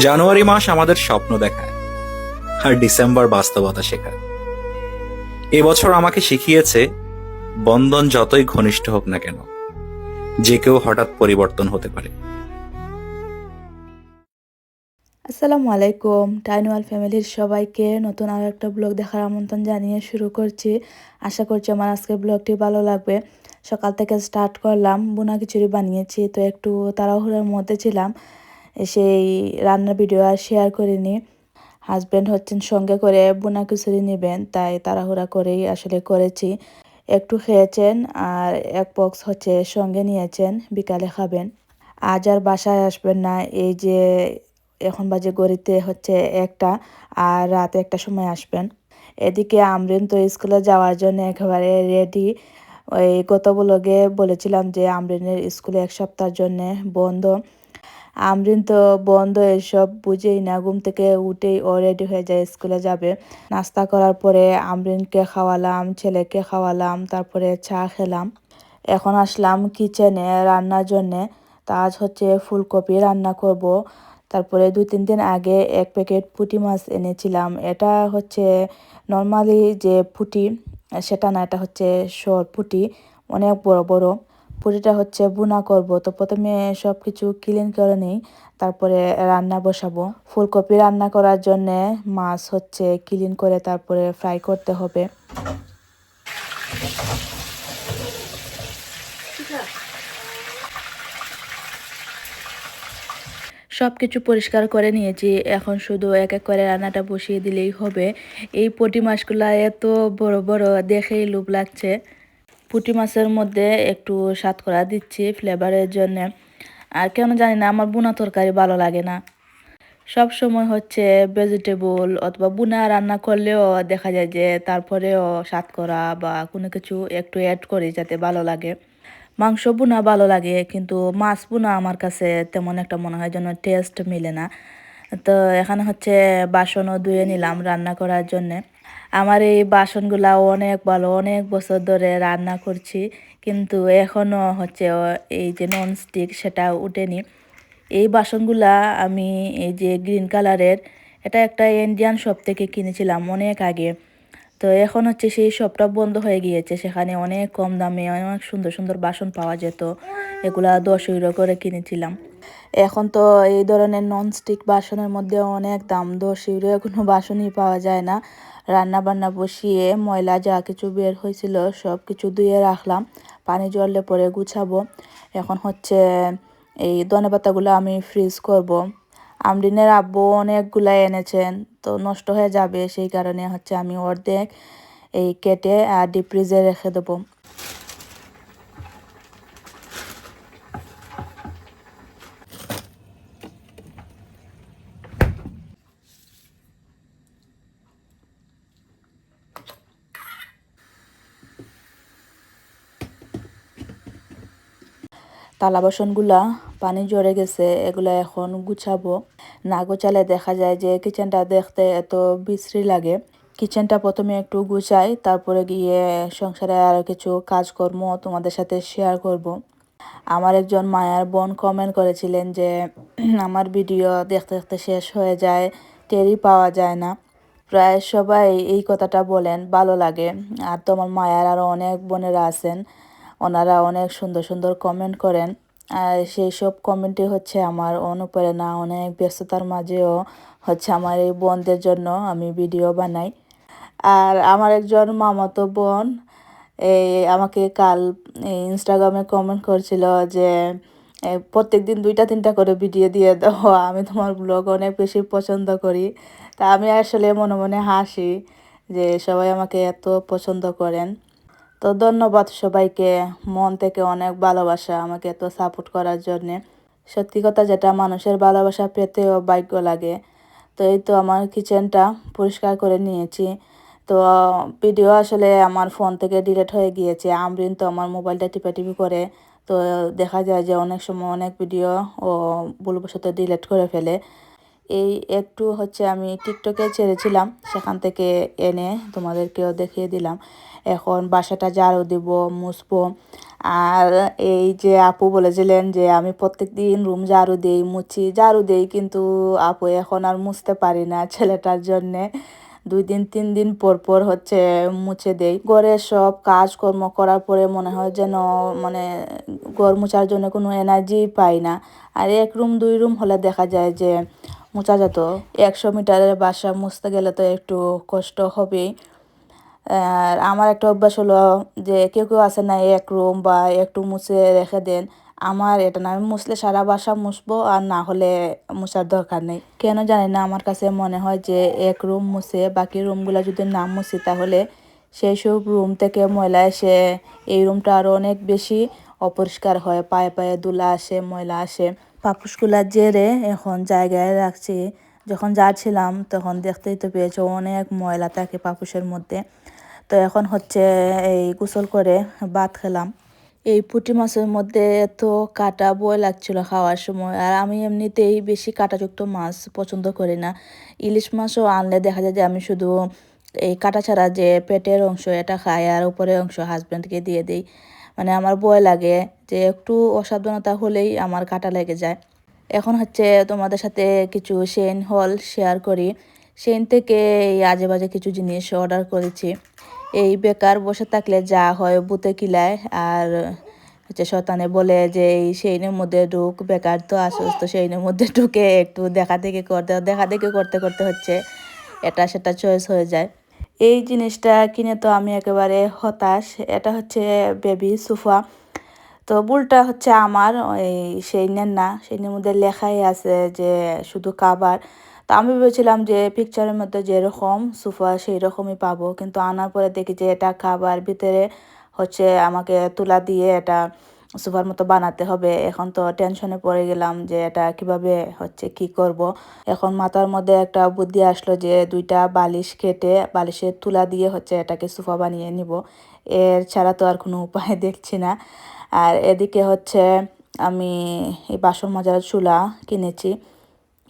জানুয়ারি মাস আমাদের স্বপ্ন দেখায়, আর ডিসেম্বর বাস্তবতা শেখায়। এবছর আমাকে শিখিয়েছে, বন্ধন যতই ঘনিষ্ঠ হোক না কেন, যে কেউ হঠাৎ পরিবর্তন হতে পারে। আসসালামু আলাইকুম টাইনওয়াল ফ্যামিলির সবাইকে নতুন আরও একটা ব্লগ দেখার আমন্ত্রণ জানিয়ে শুরু করছি। আশা করছি আমার আজকের ব্লগটি ভালো লাগবে। সকাল থেকে স্টার্ট করলাম, বোনা খিচুড়ি বানিয়েছি, তো একটু তাড়াহুড়োর মধ্যে ছিলাম। সেই রান্নার ভিডিও আর শেয়ার করিনি। হাজব্যান্ড হচ্ছেন সঙ্গে করে বোনা খিচুড়ি নেবেন, তাই তাড়াহুড়া করেই আসলে করেছি। একটু খেয়েছেন আর এক বক্স হচ্ছে সঙ্গে নিয়েছেন, বিকালে খাবেন। আজ আর বাসায় আসবেন না, এই যে এখন বাজে গড়িতে হচ্ছে একটা আর রাতে একটা সময় আসবেন। এদিকে আমরিন তো স্কুলে যাওয়ার জন্য একেবারে রেডি ওই গত ব্লগে বলেছিলাম যে আমরিনের স্কুলে এক সপ্তাহের জন্য বন্ধ। আমরিন তো বন্ধ, এসব বুঝেই না, ঘুম থেকে উঠেই ও রেডি হয়ে যায়, স্কুলে যাবে। নাস্তা করার পরে আমরিনকে খাওয়ালাম, ছেলেকে খাওয়ালাম, তারপরে চা খেলাম। এখন আসলাম কিচেনে রান্নার জন্যে। তা আজ হচ্ছে ফুলকপি রান্না করব। তারপরে দুই, তিন দিন আগে এক প্যাকেট পুঁটি মাছ এনেছিলাম। এটা হচ্ছে নর্মালি যে পুঁটি, সেটা না, এটা হচ্ছে সর পুঁটি, অনেক বড় বড়। পুঁটিটা হচ্ছে বুনা করব। তো প্রথমে সব কিছু ক্লিন করে নিই, তারপরে রান্না বসাবো। ফুলকপি রান্না করার জন্যে মাছ হচ্ছে ক্লিন করে তারপরে ফ্রাই করতে হবে। সব কিছু পরিষ্কার করে নিয়েছি। এখন শুধু এক এক করে রান্নাটা বসিয়ে দিলেই হবে। এই পটি মাছগুলো এত বড় বড়, দেখেই লোভ লাগছে। পুঁটি মাছের মধ্যে একটু স্বাদ করা দিচ্ছি ফ্লেভারের জন্য। আর কেন জানি না, আমার বুনা তরকারি ভালো লাগে না। সব সময় হচ্ছে ভেজিটেবল অথবা বুনা রান্না করলেও দেখা যায় যে তারপরেও স্বাদ করা বা কোনো কিছু একটু অ্যাড করি যাতে ভালো লাগে। মাংস বুনা ভালো লাগে, কিন্তু মাছ বুনা আমার কাছে তেমন একটা মনে হয় যেন টেস্ট মিলে না। তো এখানে হচ্ছে বাসনও ধুয়ে নিলাম রান্না করার জন্যে। আমার এই বাসনগুলা অনেক ভালো, অনেক বছর ধরে রান্না করছি, কিন্তু এখনও হচ্ছে এই যে ননস্টিক সেটা উঠেনি। এই বাসনগুলা আমি এই যে গ্রিন কালারের এটা একটা ইন্ডিয়ান শপ থেকে কিনেছিলাম অনেক আগে। তো এখন হচ্ছে সেই শপটা বন্ধ হয়ে গিয়েছে। সেখানে অনেক কম দামে অনেক সুন্দর সুন্দর বাসন পাওয়া যেত। এগুলা দশ ইউরো করে কিনেছিলাম। এখন তো এই ধরনের ননস্টিক বাসনের মধ্যে অনেক দাম। দশ ইউরো কোনো বাসনই পাওয়া যায় না। রান্না বান্না বসিয়ে ময়লা যা কিছু বের হয়েছিল সব কিছু ধুয়ে রাখলাম। পানি জললে পরে গুছাবো। এখন হচ্ছে এই ধনেপাতাগুলো আমি ফ্রিজ করব। আমরিনের আব্বু অনেকগুলা এনেছেন, তো নষ্ট হয়ে যাবে, সেই কারণে হচ্ছে আমি অর্ধেক এই কেটে আর ডিপ ফ্রিজে রেখে দেবো। থালা বাসনগুলা পানি জড়ে গেছে, এগুলা এখন গুছাবো। না গুছালে দেখা যায় যে কিচেনটা দেখতে এত বিশ্রী লাগে। কিচেনটা প্রথমে একটু গুছাই, তারপরে গিয়ে সংসারে আরও কিছু কাজকর্ম তোমাদের সাথে শেয়ার করব। আমার একজন মায়ার বোন কমেন্ট করেছিলেন যে, আমার ভিডিও দেখতে দেখতে শেষ হয়ে যায় টেরি পাওয়া যায় না। প্রায় সবাই এই কথাটা বলেন, ভালো লাগে। আর তোমার মায়ার আরও অনেক বোনেরা আছেন, ওনারা অনেক সুন্দর সুন্দর কমেন্ট করেন। আর সেই সব কমেন্টই হচ্ছে আমার অনুপ্রেরণা, অনেক ব্যস্ততার মাঝেও হচ্ছে আমার এই বোনদের জন্য আমি ভিডিও বানাই। আর আমার একজন মামাতো বোন এই আমাকে কাল ইনস্টাগ্রামে কমেন্ট করছিল যে প্রত্যেক দিন দুইটা তিনটা করে ভিডিও দিয়ে দাও, আমি তোমার ব্লগ অনেক বেশি পছন্দ করি। তা আমি আসলে মনে মনে হাসি যে সবাই আমাকে এত পছন্দ করেন। তো ধন্যবাদ সবাইকে। মন থেকে অনেক ভালোবাসা আমাকে এত সাপোর্ট করার জন্যে। সত্যি কথা যেটা, মানুষের ভালোবাসা পেতেও ভাগ্য লাগে। তো এই তো আমার কিচেনটা পরিষ্কার করে নিয়েছি। তো ভিডিও আসলে আমার ফোন থেকে ডিলেট হয়ে গিয়েছে। আমরিন তো আমার মোবাইলটা টিপাটিপি করে। তো দেখা যায় যে অনেক সময় অনেক ভিডিও ও ভুলবশত ডিলেট করে ফেলে। এই একটু হচ্ছে আমি টিকটকে ছেড়েছিলাম, সেখান থেকে এনে তোমাদেরকেও দেখিয়ে দিলাম। এখন বাসাটা ঝাড়ু দিব, মুছবো। আর এই যে আপু বলেছিলেন যে আমি প্রত্যেক দিন রুম ঝাড়ু দিই, মুছি, ঝাড়ু দিই, কিন্তু আপু এখন আর মুছতে পারি না ছেলেটার জন্যে। দুই দিন, তিন দিন পর পর হচ্ছে মুছে দেই। ঘরের সব কাজকর্ম করার পরে মনে হয় যেন মানে ঘর মোছার জন্য কোনো এনার্জি পাই না। আর এক রুম, দুই রুম হলে দেখা যায় যে মোছা যেত একশো মিটারের বাসা মুছতে গেলে তো একটু কষ্ট হবেই। আর আমার একটা অভ্যাস হলো যে কেউ কেউ আছে না, এক রুম বা একটু মুছে রেখে দেন। আমার এটা না, আমি মুছলে সারা বাসা মুছবো আর না হলে মুছার দরকার নেই। কেন জানি না, আমার কাছে মনে হয় যে এক রুম মুছে বাকি রুমগুলো যদি না মুছি তাহলে সেই সব রুম থেকে ময়লা এসে এই রুমটা আরও অনেক বেশি অপরিষ্কার হয়। পায়ে পায়ে ধুলা আসে, ময়লা আসে। পাপুসগুলা জেরে এখন জায়গায় রাখছি। যখন যাচ্ছিলাম, তখন দেখতেই তো পেয়েছ অনেক ময়লা থাকে পাপুসের মধ্যে। তো এখন হচ্ছে এই গোসল করে ভাত খেলাম। এই পুঁটি মাছের মধ্যে এত কাটা বই লাগছিল খাওয়ার সময়। আর আমি এমনিতেই বেশি কাটাযুক্ত মাছ পছন্দ করি না। ইলিশ মাছও আনলে দেখা যায় যে আমি শুধু এই কাটা ছাড়া যে পেটের অংশ এটা খাই, আর উপরের অংশ হাজব্যান্ডকে দিয়ে দিই। মানে আমার ভয় লাগে যে একটু অসাবধানতা হলেই আমার কাটা লেগে যায়। এখন হচ্ছে তোমাদের সাথে কিছু সেন হল শেয়ার করি। সেন থেকে এই আজে বাজে কিছু জিনিস অর্ডার করেছি। এই বেকার বসে থাকলে যা হয় বুতে কিলায় আর হচ্ছে শতানে বলে যে এই সেইনের মধ্যে ঢুক, বেকার তো আসস তো সেইনের মধ্যে ঢুকে একটু দেখা দেখি করতে, দেখা দেখি করতে করতে হচ্ছে। এটা সেটা চয়েস হয়ে যায়। এই জিনিসটা কিনে তো আমি একেবারে হতাশ। এটা হচ্ছে বেবি সোফা তো ভুলটা হচ্ছে আমার, এই সেইনের না। সেইনের মধ্যে লেখাই আছে যে শুধু কাবার তো আমি ভেবেছিলাম যে পিকচারের মধ্যে যেরকম সোফা সেই রকমই পাবো। কিন্তু আনার পরে দেখি যে এটা খাবার ভিতরে হচ্ছে আমাকে তুলা দিয়ে এটা সোফার মতো বানাতে হবে। এখন তো টেনশনে পড়ে গেলাম যে এটা কীভাবে হচ্ছে, কি করব। এখন মাথার মধ্যে একটা বুদ্ধি আসলো যে দুইটা বালিশ কেটে বালিশের তুলা দিয়ে হচ্ছে এটাকে সোফা বানিয়ে নিব। এর ছাড়া তো আর কোনো উপায় দেখছি না। আর এদিকে হচ্ছে আমি এই বাসন মাজার চুলা কিনেছি।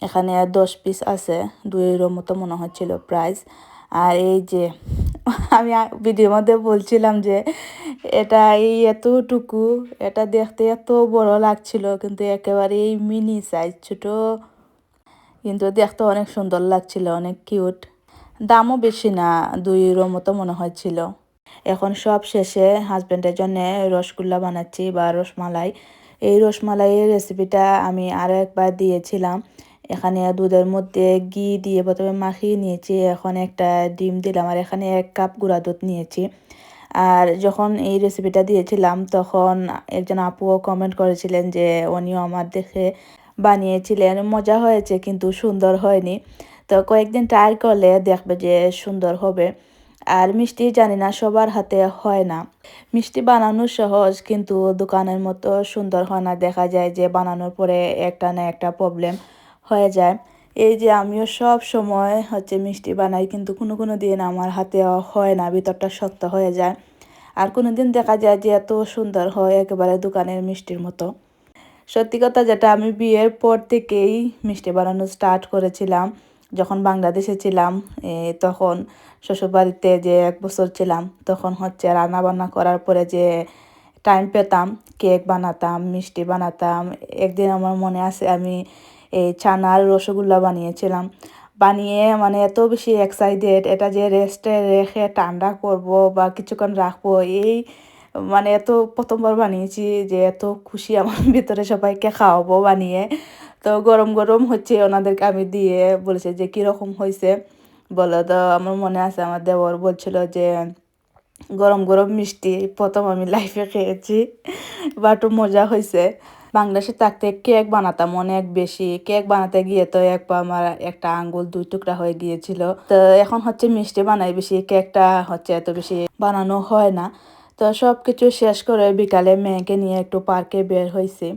এখানে দশ পিস আছে, দুইয়েরও মতো মনে হচ্ছিল প্রাইস আর এই যে আমি ভিডিওর মধ্যে বলছিলাম যে, এটা এই এতটুকু, এটা দেখতে এত বড় লাগছিল, কিন্তু একেবারে এই মিনি সাইজ ছোট। কিন্তু দেখতে অনেক সুন্দর লাগছিল, অনেক কিউট দামও বেশি না, দুই ইউরো মতো মনে হচ্ছিল এখন সব শেষে হাজব্যান্ডের জন্য রসগোল্লা বানাচ্ছি বা রসমালাই। এই রসমালাইয়ের রেসিপিটা আমি আরও একবার দিয়েছিলাম। এখানে দুধের মধ্যে ঘি দিয়ে প্রথমে মাখিয়ে নিয়েছি, এখন একটা ডিম দিলাম আর এখানে এক কাপ গুঁড়া দুধ নিয়েছি। আর যখন এই রেসিপিটা দিয়েছিলাম, তখন একজন আপুও কমেন্ট করেছিলেন যে উনিও আমার দেখে বানিয়েছিলেন, মজা হয়েছে কিন্তু সুন্দর হয়নি। তো কয়েকদিন ট্রাই করলে দেখবে যে সুন্দর হবে। আর মিষ্টি জানি না সবার হাতে হয় না। মিষ্টি বানানো সহজ কিন্তু দোকানের মতো সুন্দর হয় না। দেখা যায় যে বানানোর পরে একটা না একটা প্রবলেম হয়ে যায়। এই যে আমিও সব সময় হচ্ছে মিষ্টি বানাই, কিন্তু কোনো কোনো দিন আমার হাতে হয় না, ভিতরটা শক্ত হয়ে যায়। আর কোনো দিন দেখা যায় যে এত সুন্দর হয় একেবারে দোকানের মিষ্টির মতো। সত্যি কথা যেটা, আমি বিয়ের পর থেকেই মিষ্টি বানানো স্টার্ট করেছিলাম। যখন বাংলাদেশে ছিলাম তখন শ্বশুরবাড়িতে যে এক বছর ছিলাম, তখন হচ্ছে রান্না বান্না করার পরে যে টাইম পেতাম কেক বানাতাম, মিষ্টি বানাতাম, একদিন আমার মনে আছে আমি ছানার রসগোল্লা বানিয়েছিলাম। বানিয়ে মানে এত বেশি এক্সাইটেড এটা যে রেস্টে রেখে ঠান্ডা করব বা কিছুক্ষণ রাখব, এই মানে এত প্রথমবার বানিয়েছি যে এত খুশি আমার ভিতরে সবাইকে খাওয়াবো বানিয়ে। তো গরম গরম হচ্ছে ওনাদেরকে আমি দিয়ে বলেছে যে কীরকম হয়েছে? বলো তো আমার মনে আছে, আমার দেবর বলছিল যে গরম গরম মিষ্টি প্রথম আমি লাইফে খেয়েছি বাট মজা হয়েছে। বাংলাদেশে থাকতে কেক বানাতাম, অনেক বেশি। কেক বানাতে গিয়ে তো একবার আমার একটা আঙ্গুল দুই টুকরা হয়ে গিয়েছিল। তো এখন হচ্ছে মিষ্টি বানাই বেশি, কেকটা হচ্ছে এত বেশি বানানো হয় না। তো সব কিছু শেষ করে বিকালে মেয়েকে নিয়ে একটু পার্কে বের হয়েছি